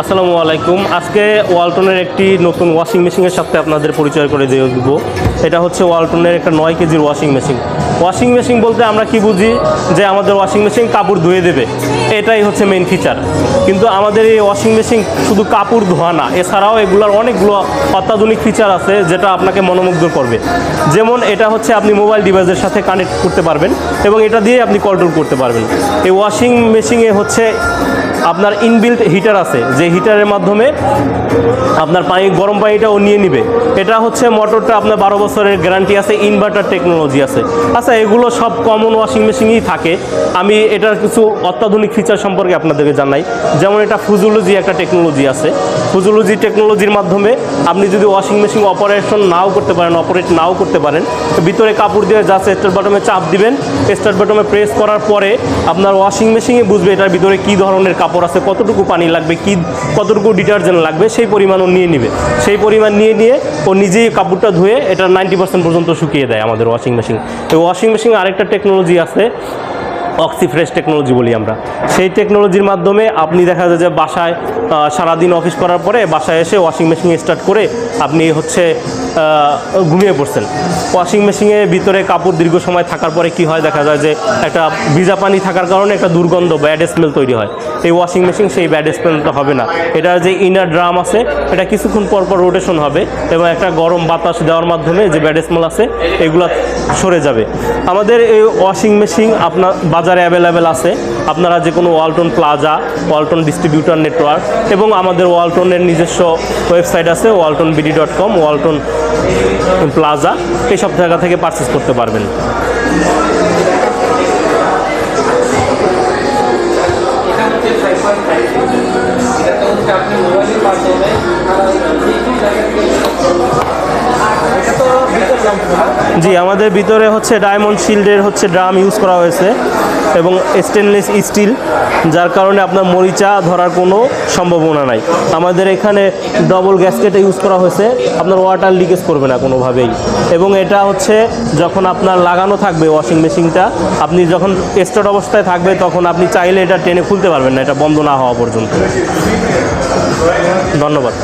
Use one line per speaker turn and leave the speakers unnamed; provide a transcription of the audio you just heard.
আসসালামু আলাইকুম। আজকে ওয়ালটনের একটি নতুন ওয়াশিং মেশিনের সাথে আপনাদের পরিচয় করে দিয়ে দেব। এটা হচ্ছে ওয়ালটনের একটা নয় কেজির ওয়াশিং মেশিন ওয়াশিং মেশিন বলতে আমরা কি বুঝি? যে আমাদের ওয়াশিং মেশিন কাপড় ধুয়ে দেবে। এটাই হচ্ছে মেন ফিচার কিন্তু আমাদের এই ওয়াশিং মেশিন শুধু কাপড় ধোয়া না, এছাড়াও এগুলোর অনেকগুলো অত্যাধুনিক ফিচার আছে যেটা আপনাকে মনোমুগ্ধ করবে। যেমন এটা হচ্ছে আপনি মোবাইল ডিভাইসের সাথে কানেক্ট করতে পারবেন এবং এটা দিয়ে আপনি কন্ট্রোল করতে পারবেন। এই ওয়াশিং মেশিনে হচ্ছে আপনার ইনবিল্ট হিটার আছে, যে হিটারের মাধ্যমে আপনার পানি, গরম পানিটা ও নিয়ে নিবে। এটা হচ্ছে মোটরটা আপনার বারো বছরের গ্যারান্টি আছে ইনভার্টার টেকনোলজি আছে। আচ্ছা এগুলো সব কমন ওয়াশিং মেশিনই থাকে। আমি এটার কিছু অত্যাধুনিক ফিচার সম্পর্কে আপনাদেরকে জানাই। যেমন এটা ফুজুলজি একটা টেকনোলজি আছে। ফুজুলজি টেকনোলজির মাধ্যমে আপনি যদি ওয়াশিং মেশিন অপারেশন নাও করতে পারেন অপারেট নাও করতে পারেন, ভিতরে কাপড় দিয়ে জাস্ট স্টার্ট বাটমে চাপ দিবেন। স্টার্ট বাটমে প্রেস করার পরে আপনার ওয়াশিং মেশিনে বুঝবে এটার ভিতরে কী ধরনের কাপড় আছে, কতটুকু পানি লাগবে, কি, কতটুকু ডিটারজেন্ট লাগবে, সেই পরিমাণও নিয়ে নিবে। সেই পরিমাণ নিয়ে নিয়ে ও নিজেই কাপড়টা ধুয়ে এটা নাইনটি পার্সেন্ট পর্যন্ত শুকিয়ে দেয় আমাদের ওয়াশিং মেশিন তো ওয়াশিং মেশিন আরেকটা টেকনোলজি আছে অক্সিফ্রেশ টেকনোলজি বলি আমরা। সেই টেকনোলজির মাধ্যমে আপনি দেখা যায় যে বাসায় সারাদিন অফিস করার পরে বাসায় এসে ওয়াশিং মেশিন স্টার্ট করে আপনি হচ্ছে ঘুমিয়ে পড়ছেন। ওয়াশিং মেশিনের ভিতরে কাপড় দীর্ঘ সময় থাকার পরে কি হয়? দেখা যায় যে একটা ভিজা পানি থাকার কারণে একটা দুর্গন্ধ ব্যাড স্মেল তৈরি হয়। এই ওয়াশিং মেশিন সেই ব্যাড স্মেলটা হবে না। এটার যে ইনার ড্রাম আছে, এটা কিছুক্ষণ পর পর রোটেশন হবে এবং একটা গরম বাতাস দেওয়ার মাধ্যমে যে ব্যাড স্মেল আছে, এগুলো সরে যাবে। আমাদের এই ওয়াশিং মেশিন আপনার বাজারে অ্যাভেলেবেল আছে। আপনারা যে কোনো Walton plaza, Walton distributor network এবং আমাদের ওয়ালটনের নিজস্ব ওয়েবসাইট আছে Walton BD dot com Walton plaza. এইসব জায়গা থেকে পারচেস করতে পারবেন। জি, আমাদের ভিতরে হচ্ছে ডায়মন্ড শিল্ডের হচ্ছে ড্রাম ইউজ করা হয়েছে। এবং স্টেনলেস স্টিল যার কারণে আপনার মরিচা ধরার কোনো সম্ভাবনা নাই। আমাদের এখানে ডবল গ্যাসকেট ইউজ করা হয়েছে, আপনার ওয়াটার লিকেজ করবে না কোনোভাবেই। এবং এটা হচ্ছে যখন আপনার লাগানো থাকবে ওয়াশিং মেশিনটা আপনি যখন স্টার্ট অবস্থায় থাকবে তখন আপনি চাইলে এটা টেনে খুলতে পারবেন না, এটা বন্ধ না হওয়া পর্যন্ত। ধন্যবাদ।